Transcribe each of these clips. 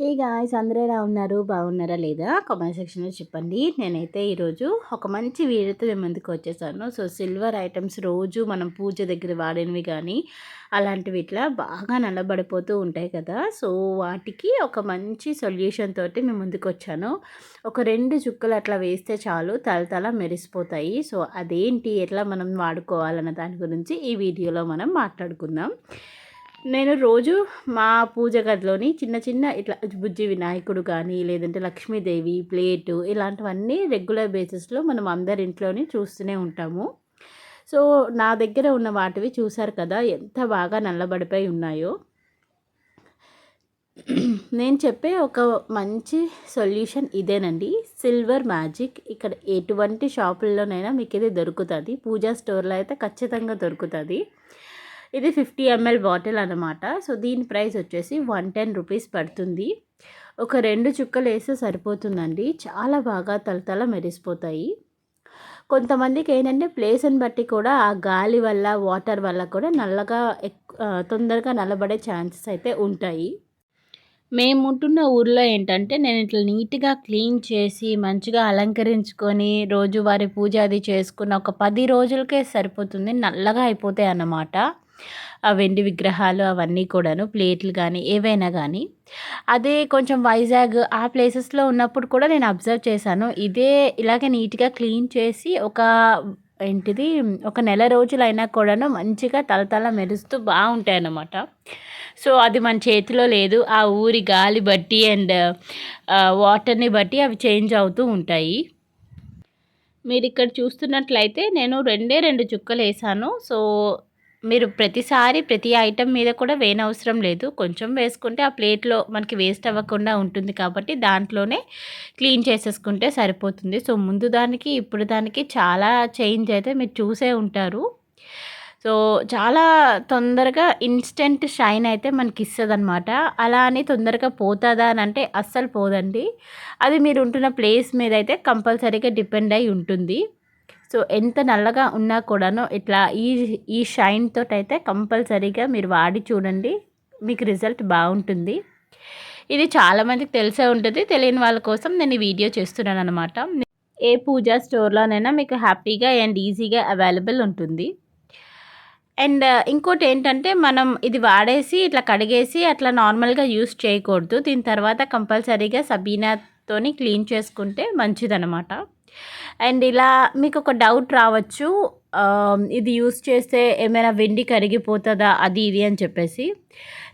Hey guys అందరూ ఎలా ఉన్నారు? బాగున్నారా లేదా? కామెంట్ సెక్షన్లో చెప్పండి. నేనైతే ఈరోజు ఒక మంచి వీడియోతో మేము ముందుకు వచ్చేసాను. సో సిల్వర్ ఐటమ్స్ రోజు మనం పూజ దగ్గర వాడినవి కానీ అలాంటివి ఇట్లా బాగా నల్లబడిపోతూ ఉంటాయి కదా. సో వాటికి ఒక మంచి సొల్యూషన్ తోటి మేము ముందుకు వచ్చాను. ఒక రెండు చుక్కలు అట్లా వేస్తే చాలు తల మెరిసిపోతాయి. సో అదేంటి? ఎట్లా మనం వాడుకోవాలన్న దాని గురించి ఈ వీడియోలో మనం మాట్లాడుకుందాం. నేను రోజు మా పూజ గదిలోని చిన్న చిన్న ఇట్లా బుజ్జి వినాయకుడు కానీ లేదంటే లక్ష్మీదేవి ప్లేటు ఇలాంటివన్నీ రెగ్యులర్ బేసిస్లో మనం అందరి ఇంట్లోని చూస్తూనే ఉంటాము. సో నా దగ్గర ఉన్న వాటివి చూశారు కదా ఎంత బాగా నల్లబడిపోయి ఉన్నాయో. నేను చెప్పే ఒక మంచి సొల్యూషన్ ఇదేనండి. సిల్వర్ మ్యాజిక్ ఇక్కడ ఎటువంటి షాపుల్లోనైనా మీకు ఇది దొరుకుతుంది. పూజా స్టోర్లో అయితే ఖచ్చితంగా దొరుకుతుంది. ఇది ఫిఫ్టీ ఎంఎల్ బాటిల్ అనమాట సో దీని ప్రైస్ వచ్చేసి వన్ టెన్ రూపీస్ పడుతుంది. ఒక రెండు చుక్కలు వేస్తే సరిపోతుందండి. చాలా బాగా తలతల మెరిసిపోతాయి. కొంతమందికి ఏంటంటే ప్లేస్ని బట్టి కూడా ఆ గాలి వల్ల వాటర్ వల్ల కూడా నల్లగా తొందరగా నల్లబడే ఛాన్సెస్ అయితే ఉంటాయి. మేము ఉంటున్న ఊర్లో ఏంటంటే నేను ఇట్లా నీట్గా క్లీన్ చేసి మంచిగా అలంకరించుకొని రోజువారి పూజ అది చేసుకున్న ఒక పది రోజులకే సరిపోతుంది. నల్లగా అయిపోతాయి అన్నమాట. ఆ వెండి విగ్రహాలు అవన్నీ కూడాను ప్లేట్లు కానీ ఏవైనా కానీ అదే కొంచెం వైజాగ్ ఆ ప్లేసెస్లో ఉన్నప్పుడు కూడా నేను అబ్జర్వ్ చేశాను. ఇదే ఇలాగే నీట్గా క్లీన్ చేసి ఒక ఏంటిది ఒక నెల రోజులైనా కూడాను మంచిగా తలతల మెరుస్తూ బాగుంటాయి అన్నమాట సో అది మన చేతిలో లేదు. ఆ ఊరి గాలి బట్టి అండ్ వాటర్ని బట్టి అవి చేంజ్ అవుతూ ఉంటాయి. మీరు ఇక్కడ చూస్తున్నట్లయితే నేను రెండే రెండు చుక్కలు వేసాను సో మీరు ప్రతిసారి ప్రతి ఐటెం మీద కూడా వేయనవసరం లేదు. కొంచెం వేసుకుంటే ఆ ప్లేట్లో మనకి వేస్ట్ అవ్వకుండా ఉంటుంది కాబట్టి దాంట్లోనే క్లీన్ చేసేసుకుంటే సరిపోతుంది. సో ముందు దానికి ఇప్పుడు దానికి చాలా చేంజ్ అయితే మీరు చూసే ఉంటారు. సో చాలా తొందరగా ఇన్స్టెంట్ షైన్ అయితే మనకి ఇస్తుంది అనమాట అలా అని తొందరగా పోతుందా అని అంటే అస్సలు పోదండి. అది మీరు ఉంటున్న ప్లేస్ మీద అయితే కంపల్సరీగా డిపెండ్ అయి ఉంటుంది. సో ఎంత నల్లగా ఉన్నా కూడాను ఇట్లా ఈ ఈ షైన్ తోటైతే అయితే కంపల్సరీగా మీరు వాడి చూడండి. మీకు రిజల్ట్ బాగుంటుంది. ఇది చాలామందికి తెలిసే ఉంటుంది. తెలియని వాళ్ళ కోసం నేను ఈ వీడియో చేస్తున్నాను అనమాట ఏ పూజా స్టోర్లోనైనా మీకు హ్యాపీగా అండ్ ఈజీగా అవైలబుల్ ఉంటుంది. అండ్ uh, ఇంకోటి ఏంటంటే మనం ఇది వాడేసి ఇట్లా కడిగేసి అట్లా నార్మల్గా యూస్ చేయకూడదు. దీని తర్వాత కంపల్సరీగా సబీనాతోని క్లీన్ చేసుకుంటే మంచిదనమాట అండ్ ఇలా మీకు ఒక డౌట్ రావచ్చు ఇది యూస్ చేస్తే ఏమైనా వెండి కరిగిపోతుందా అది ఇది అని చెప్పేసి.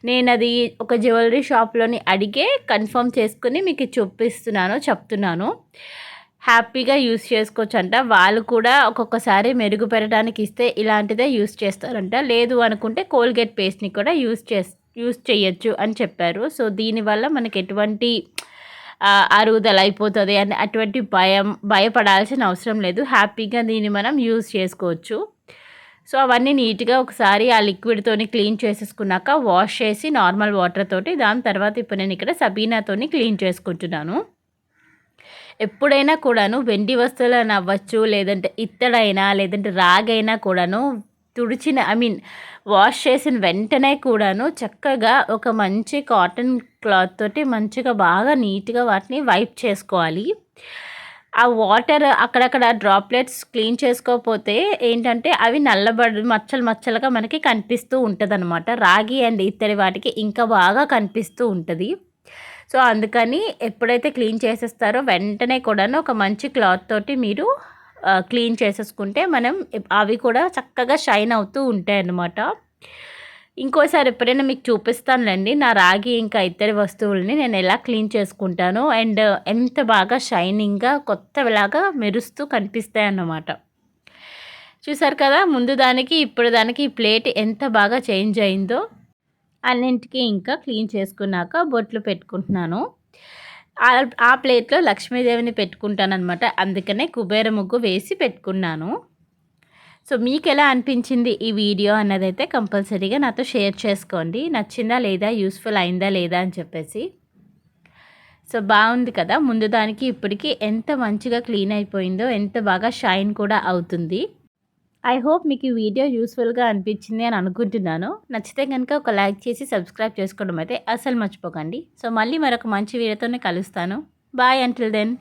నేను అది ఒక జ్యువెలరీ షాప్లోని అడిగే కన్ఫర్మ్ చేసుకుని మీకు చూపిస్తున్నాను చెప్తున్నాను. హ్యాపీగా యూస్ చేసుకోవచ్చు అంట వాళ్ళు కూడా ఒక్కొక్కసారి మెరుగుపెట్టడానికి ఇస్తే ఇలాంటిదే యూస్ చేస్తారంట. లేదు అనుకుంటే కోల్గేట్ పేస్ట్ని కూడా యూస్ చేస్ యూస్ చేయొచ్చు అని చెప్పారు. సో దీనివల్ల మనకి ఎటువంటి అరుగుదల అయిపోతుంది అని అటువంటి భయం భయపడాల్సిన అవసరం లేదు. హ్యాపీగా దీన్ని మనం యూజ్ చేసుకోవచ్చు. సో అవన్నీ నీట్గా ఒకసారి ఆ లిక్విడ్తోని క్లీన్ చేసేసుకున్నాక వాష్ చేసి నార్మల్ వాటర్ తోటి దాని తర్వాత ఇప్పుడు నేను ఇక్కడ సబీనాతోని క్లీన్ చేసుకుంటున్నాను. ఎప్పుడైనా కూడాను వెండి వస్తువులను అవ్వచ్చు లేదంటే ఇత్తడైనా లేదంటే రాగైనా కూడాను తుడిచిన ఐ మీన్ వాష్ చేసిన వెంటనే కూడాను చక్కగా ఒక మంచి కాటన్ క్లాత్ తోటి మంచిగా బాగా నీట్గా వాటిని వైప్ చేసుకోవాలి. ఆ వాటర్ అక్కడక్కడ డ్రాప్లెట్స్ క్లీన్ చేసుకోకపోతే ఏంటంటే అవి నల్లబడి మచ్చలు మచ్చలుగా మనకి కనిపిస్తూ ఉంటుంది అనమాట రాగి అండ్ ఇత్తడి వాటికి ఇంకా బాగా కనిపిస్తూ ఉంటుంది. సో అందుకని ఎప్పుడైతే క్లీన్ చేసేస్తారో వెంటనే కూడాను ఒక మంచి క్లాత్ తోటి మీరు క్లీన్ చేసేసుకుంటే మనం అవి కూడా చక్కగా షైన్ అవుతూ ఉంటాయి అన్నమాట. ఇంకోసారి ఎప్పుడైనా మీకు చూపిస్తానులేండి. నా రాగి ఇంకా ఇతర వస్తువుల్ని నేను ఎలా క్లీన్ చేసుకుంటాను అండ్ ఎంత బాగా షైనింగ్గా కొత్తలాగా మెరుస్తూ కనిపిస్తాయి అన్నమాట. చూసారు కదా ముందు దానికి ఇప్పుడు దానికి ఈ ప్లేట్ ఎంత బాగా చేంజ్ అయిందో అన్నింటికి ఇంకా క్లీన్ చేసుకున్నాక బొట్లు పెట్టుకుంటున్నాను. ఆ ప్లేట్లో లక్ష్మీదేవిని పెట్టుకుంటానమాట అందుకనే కుబేర ముగ్గు వేసి పెట్టుకున్నాను. సో మీకు ఎలా అనిపించింది ఈ వీడియో అన్నదైతే కంపల్సరీగా నాతో షేర్ చేసుకోండి. నచ్చిందా లేదా యూస్ఫుల్ అయిందా లేదా అని చెప్పేసి. సో బాగుంది కదా. ముందు దానికి ఇప్పటికి ఎంత మంచిగా క్లీన్ అయిపోయిందో ఎంత బాగా షైన్ కూడా అవుతుంది. ఐ హోప్ మీకు ఈ వీడియో యూస్ఫుల్గా అనిపించింది అని అనుకుంటున్నాను. నచ్చితే కనుక ఒక లైక్ చేసి సబ్స్క్రైబ్ చేసుకోవడం అయితే అసలు మర్చిపోకండి. సో మళ్ళీ మరొక మంచి వీడియోతోనే కలుస్తాను. Bye until then